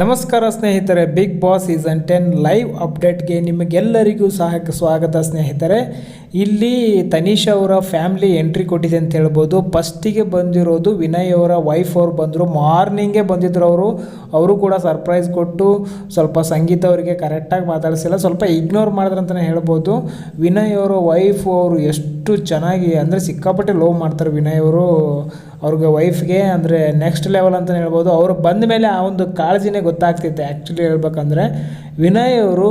ನಮಸ್ಕಾರ ಸ್ನೇಹಿತರೆ Bigg Boss season ten live ಅಪ್ಡೇಟ್ಗೆ ನಿಮಗೆಲ್ಲರಿಗೂ ಸಹ ಸ್ವಾಗತ ಸ್ನೇಹಿತರೆ. ಇಲ್ಲಿ ತನೀಶ್ ಅವರ ಫ್ಯಾಮ್ಲಿ ಎಂಟ್ರಿ ಕೊಟ್ಟಿದೆ ಅಂತ ಹೇಳ್ಬೋದು. ಫಸ್ಟಿಗೆ ಬಂದಿರೋದು ವಿನಯ್ ಅವರ ವೈಫ್ ಅವ್ರು ಬಂದರು. ಮಾರ್ನಿಂಗೇ ಬಂದಿದ್ರು ಅವರು. ಅವರು ಕೂಡ ಸರ್ಪ್ರೈಸ್ ಕೊಟ್ಟು ಸ್ವಲ್ಪ ಸಂಗೀತ ಅವರಿಗೆ ಕರೆಕ್ಟಾಗಿ ಮಾತಾಡಿಸಿಲ್ಲ. ಸ್ವಲ್ಪ ಇಗ್ನೋರ್ ಮಾಡಿದ್ರು ಅಂತಲೇ ಹೇಳ್ಬೋದು. ವಿನಯ್ ಅವರ ವೈಫ್ ಅವರು ಎಷ್ಟು ಚೆನ್ನಾಗಿ ಅಂದರೆ ಸಿಕ್ಕಾಪಟ್ಟೆ ಲವ್ ಮಾಡ್ತಾರೆ ವಿನಯ್ ಅವರು. ಅವ್ರಿಗೆ ವೈಫ್ಗೆ ಅಂದರೆ ನೆಕ್ಸ್ಟ್ ಲೆವೆಲ್ ಅಂತಲೇ ಹೇಳ್ಬೋದು. ಅವರು ಬಂದ ಮೇಲೆ ಆ ಒಂದು ಕಾಳಜಿನೇ ಗೊತ್ತಾಗ್ತಿತ್ತು ಆ್ಯಕ್ಚುಲಿ ಹೇಳ್ಬೇಕಂದ್ರೆ ವಿನಯ್ ಅವರು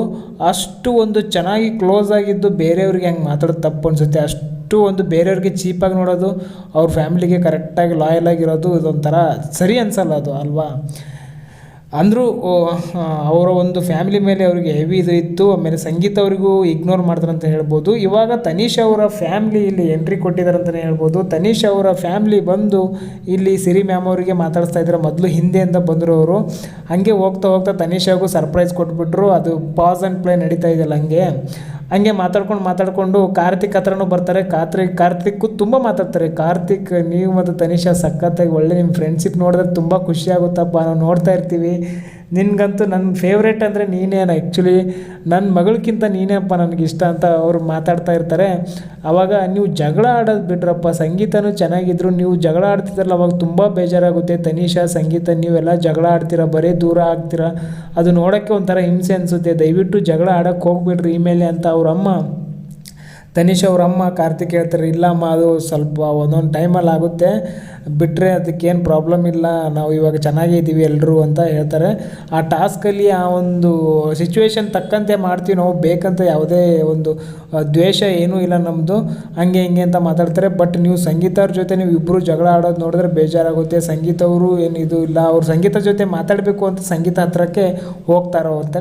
ಅಷ್ಟು ಒಂದು ಚೆನ್ನಾಗಿ ಕ್ಲೋಸ್ ಆಗಿದ್ದು ಬೇರೆಯವ್ರಿಗೆ ಹೆಂಗೆ ಮಾತಾಡೋದು ತಪ್ಪು ಅನಿಸುತ್ತೆ. ಅಷ್ಟು ಒಂದು ಬೇರೆಯವ್ರಿಗೆ ಚೀಪಾಗಿ ನೋಡೋದು, ಅವ್ರ ಫ್ಯಾಮಿಲಿಗೆ ಕರೆಕ್ಟಾಗಿ ಲಾಯಲ್ ಆಗಿರೋದು ಇದೊಂಥರ ಸರಿ ಅನಿಸಲ್ಲ ಅದು, ಅಲ್ವಾ? ಅಂದರೂ ಅವರ ಒಂದು ಫ್ಯಾಮಿಲಿ ಮೇಲೆ ಅವರಿಗೆ ಹೆವಿ ಇದು ಇತ್ತು. ಆಮೇಲೆ ಸಂಗೀತ ಅವರಿಗೂ ಇಗ್ನೋರ್ ಮಾಡ್ತಾರೆ ಅಂತ ಹೇಳ್ಬೋದು. ಇವಾಗ ತನೀಶ್ ಅವರ ಫ್ಯಾಮ್ಲಿ ಇಲ್ಲಿ ಎಂಟ್ರಿ ಕೊಟ್ಟಿದ್ದಾರೆ ಅಂತಲೇ ಹೇಳ್ಬೋದು. ತನೀಶ್ ಅವರ ಫ್ಯಾಮ್ಲಿ ಬಂದು ಇಲ್ಲಿ ಸಿರಿ ಮ್ಯಾಮ್ ಅವರಿಗೆ ಮಾತಾಡಿಸ್ತಾ ಇದ್ದಾರೆ. ಮೊದಲು ಹಿಂದೆಯಿಂದ ಬಂದರು ಅವರು. ಹಾಗೆ ಹೋಗ್ತಾ ಹೋಗ್ತಾ ತನೀಶಾಗೂ ಸರ್ಪ್ರೈಸ್ ಕೊಟ್ಬಿಟ್ರು. ಅದು ಪಾಸ್ ಆ್ಯಂಡ್ ಪ್ಲೇ ನಡೀತಾ ಇದೆಯಲ್ಲ ಹಂಗೆ. ಹಂಗೆ ಮಾತಾಡ್ಕೊಂಡು ಮಾತಾಡಿಕೊಂಡು ಕಾರ್ತಿಕ್ ಹತ್ರನೂ ಬರ್ತಾರೆ. ಕಾರ್ತಿಕ್ ಕಾರ್ತಿಕ್ ತುಂಬ ಮಾತಾಡ್ತಾರೆ. ಕಾರ್ತಿಕ್, ನೀವು ಮತ್ತು ತನಿಷಾ ಸಖತ್ತಾಗಿ ಒಳ್ಳೆ ನಿಮ್ಮ ಫ್ರೆಂಡ್ಶಿಪ್ ನೋಡಿದ್ರೆ ತುಂಬ ಖುಷಿ ಆಗುತ್ತಪ್ಪ. ನಾವು ನೋಡ್ತಾ ಇರ್ತೀವಿ. ನಿನಗಂತೂ ನನ್ನ ಫೇವ್ರೇಟ್ ಅಂದರೆ ನೀನೇ ಆ್ಯಕ್ಚುಲಿ ನನ್ನ ಮಗಳಕ್ಕಿಂತ ನೀನೇಪ್ಪ ನನಗೆ ಇಷ್ಟ ಅಂತ ಅವರು ಮಾತಾಡ್ತಾ ಇರ್ತಾರೆ. ಆವಾಗ ನೀವು ಜಗಳ ಆಡೋದು ಬಿಡ್ರಪ್ಪ ಸಂಗೀತನೂ ಚೆನ್ನಾಗಿದ್ರು. ನೀವು ಜಗಳ ಆಡ್ತಿದ್ರಲ್ಲ, ಅವಾಗ ತುಂಬ ಬೇಜಾರಾಗುತ್ತೆ. ತನಿಷಾ, ಸಂಗೀತ, ನೀವೆಲ್ಲ ಜಗಳ ಆಡ್ತೀರ? ಬರೀ ದೂರ ಆಗ್ತೀರ? ಅದು ನೋಡೋಕ್ಕೆ ಒಂಥರ ಹಿಂಸೆ ಅನಿಸುತ್ತೆ. ದಯವಿಟ್ಟು ಜಗಳ ಆಡೋಕ್ಕೆ ಹೋಗ್ಬಿಡ್ರಿ ಇಮೇಲೆ ಅಂತ ಅವ್ರ ಅಮ್ಮ ತನಿಷ್ ಅವ್ರ ಅಮ್ಮ ಕಾರ್ತಿಕ್ ಹೇಳ್ತಾರೆ, ಇಲ್ಲಮ್ಮ, ಅದು ಸ್ವಲ್ಪ ಒಂದೊಂದು ಟೈಮಲ್ಲಿ ಆಗುತ್ತೆ. ಬಿಟ್ಟರೆ ಅದಕ್ಕೇನು ಪ್ರಾಬ್ಲಮ್ ಇಲ್ಲ. ನಾವು ಇವಾಗ ಚೆನ್ನಾಗೇ ಇದ್ದೀವಿ ಎಲ್ಲರೂ ಅಂತ ಹೇಳ್ತಾರೆ. ಆ ಟಾಸ್ಕಲ್ಲಿ ಆ ಒಂದು ಸಿಚುವೇಶನ್ ತಕ್ಕಂತೆ ಮಾಡ್ತೀವಿ ನಾವು. ಬೇಕಂತ ಯಾವುದೇ ಒಂದು ದ್ವೇಷ ಏನೂ ಇಲ್ಲ ನಮ್ಮದು ಹಂಗೆ ಹಿಂಗೆ ಅಂತ ಮಾತಾಡ್ತಾರೆ. ಬಟ್ ನೀವು ಸಂಗೀತ ಅವ್ರ ಜೊತೆ ನೀವು ಇಬ್ಬರು ಜಗಳ ಆಡೋದು ನೋಡಿದ್ರೆ ಬೇಜಾರಾಗುತ್ತೆ. ಸಂಗೀತ ಅವರು ಏನು ಇದು ಇಲ್ಲ. ಅವ್ರು ಸಂಗೀತ ಜೊತೆ ಮಾತಾಡಬೇಕು ಅಂತ ಸಂಗೀತ ಹತ್ರಕ್ಕೆ ಹೋಗ್ತಾರೋ ಅಂತಾನೆ